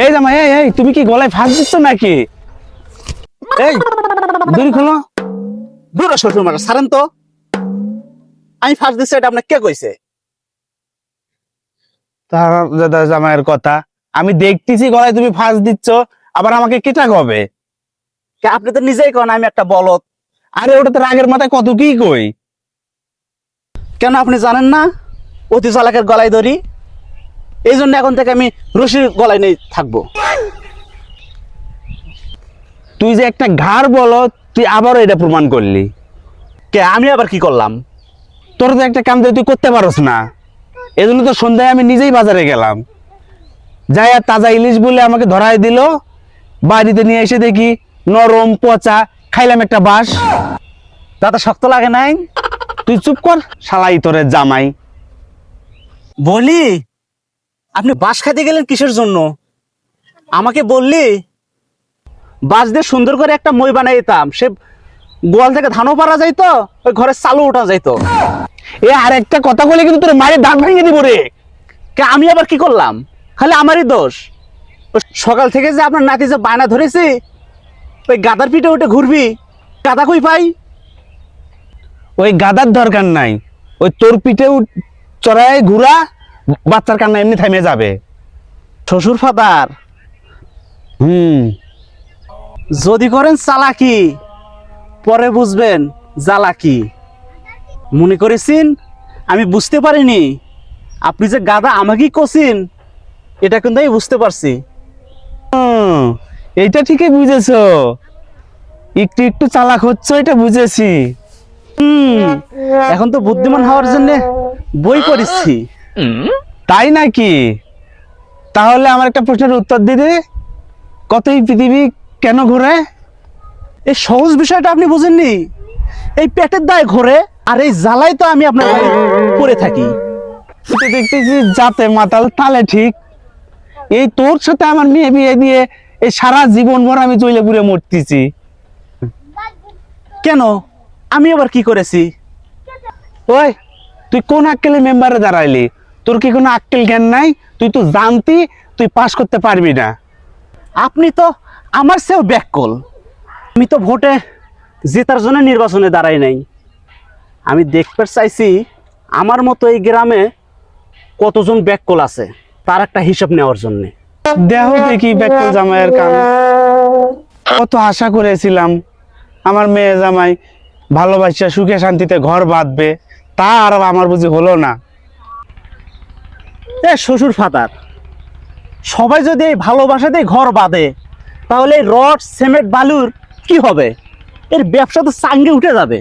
এই তুমি কি গলায় ফাঁস দিচ্ছ নাকি? এই দড়ি খোলো। দূর শ্বশুর মারা সারেন তো। আমি ফার্স্ট দিচ্ছি এটা আপনাকে কে কইছে? তার দাদা জামাইয়ের কথা। আমি দেখতেছি গলায় তুমি ফাঁস দিচ্ছ আবার আমাকে কেটা কবে কে আপনি তো নিজেই কন আমি একটা বলত আরে ওটা তো রাগের মাথায় কত কি কই? কেন আপনি জানেন না? অতি চালাকের গলায় ধরি এই জন্য এখন থেকে আমি রশির গলায় নেই থাকব। তুই যে একটা ঘাড় বলো তুই আবারও এটা প্রমাণ করলি। কে আমি আবার কি করলাম? তোর তো একটা কাম দিয়ে তুই করতে পারস না। এজন্য তো সন্ধ্যায় আমি নিজেই বাজারে গেলাম। যাই আর তাজা ইলিশ বলে আমাকে ধরাই দিল। বাড়িতে নিয়ে এসে দেখি নরম পচা খাইলাম একটা বাস দাদা শক্ত লাগে নাই। তুই চুপ কর শালাই তোরে জামাই। বলি? আপনি বাঁশ খাইতে গেলেন কিসের জন্য? আমাকে বললি, বাঁশ দিয়ে সুন্দর করে একটা মই বানাই দিতাম। সে গোয়াল থেকে ধানও পারা যাইতো, ওই ঘরে চালও ওঠা যাইতো। এ আর একটা কথা বলে, কিন্তু তোর মায়ের দাঁত ভেঙে দিব রে। কে, আমি আবার কি করলাম? খালি আমারই দোষ। সকাল থেকে যে আপনার নাতি যে বায়না ধরেছি, ওই গাদার পিঠে উঠে ঘুরবি। গাদা কই পাই? ওই গাদার দরকার নাই। ওই তোর পিঠে চড়ায় ঘুরা বাচ্চার কান্না এমনি থামে যাবে। শ্বশুর ফাদার। হুম। যদি করেন চালাকি, পরে বুঝবেন জ্বালাকি। মনে করেছেন? আমি বুঝতে পারিনি। আপনি যে গাদা আমাকেই কষিন এটা কিন্তু আমি বুঝতে পারছি। এইটা ঠিকই বুঝেছ। একটু একটু চালাক হচ্ছে, এটা বুঝেছি। হুম, এখন তো বুদ্ধিমান হওয়ার জন্য বই পড়েছি। তাই নাকি? তাহলে আমার একটা প্রশ্নের উত্তর দিদি। কত এই পৃথিবী কেন ঘুরে? এই সহজ বিষয়টা আপনি বুঝেননি? এই পেটের দায় ঘোরে, আর এই জ্বালাই তো আমি আপনার পড়ে থাকি। দেখতেছি যাতে মাতাল, তালে ঠিক। এই তোর সাথে আমার মেয়ে বিয়ে দিয়ে এই সারা জীবন ভর আমি চলে ঘুরে মরতেছি। কেন? আমি আবার কি করেছি? ওই, তুই কোন আক্কেলে মেম্বারে দাঁড়াইলি? তোর কি কোনো আক্কেল জ্ঞান নাই? তুই তো জানতি, তুই পাস করতে পারবি না। আপনি তো আমার চেয়েও ব্যাককল আমি তো ভোটে জেতার জন্য নির্বাচনে দাঁড়াই নাই। আমি দেখতে চাইছি আমার মতো এই গ্রামে কতজন ব্যাককল আছে, তার একটা হিসাব নেওয়ার জন্যে। দেহ দেখি ব্যাকুল জামাইয়ের কাম। কত আশা করেছিলাম আমার মেয়ে জামাই ভালোবাসা সুখে শান্তিতে ঘর বাঁধবে, তা আর আমার বুঝি হলো না। এ শ্বশুর ফাদার। সবাই যদি এই ভালোবাসাতেই ঘর বাঁধে তাহলে এই রড সিমেন্ট বালুর কি হবে? এর ব্যবসা তো চাঙ্গে উঠে যাবে।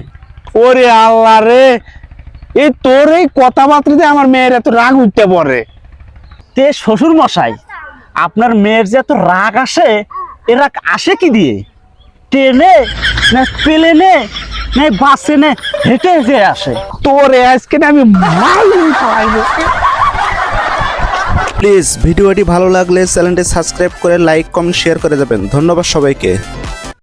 ওরে আল্লাহ রে! এই তোর এই কথাবার্তাতে আমার মেয়ের এত রাগ উঠতে পড়ে তে শ্বশুর মশাই আপনার মেয়ের যে এত রাগ আসে এ রাগ আসে কি দিয়ে? ট্রেনে না প্লেনে না বাসে নে হেঁটে হেঁটে আসে? তোর আজকে আমি মাইল খাওয়াইবো। প্লিজ ভিডিওটি ভালো লাগলে চ্যানেলটি সাবস্ক্রাইব করে লাইক কমেন্ট শেয়ার করে যাবেন ধন্যবাদ সবাইকে।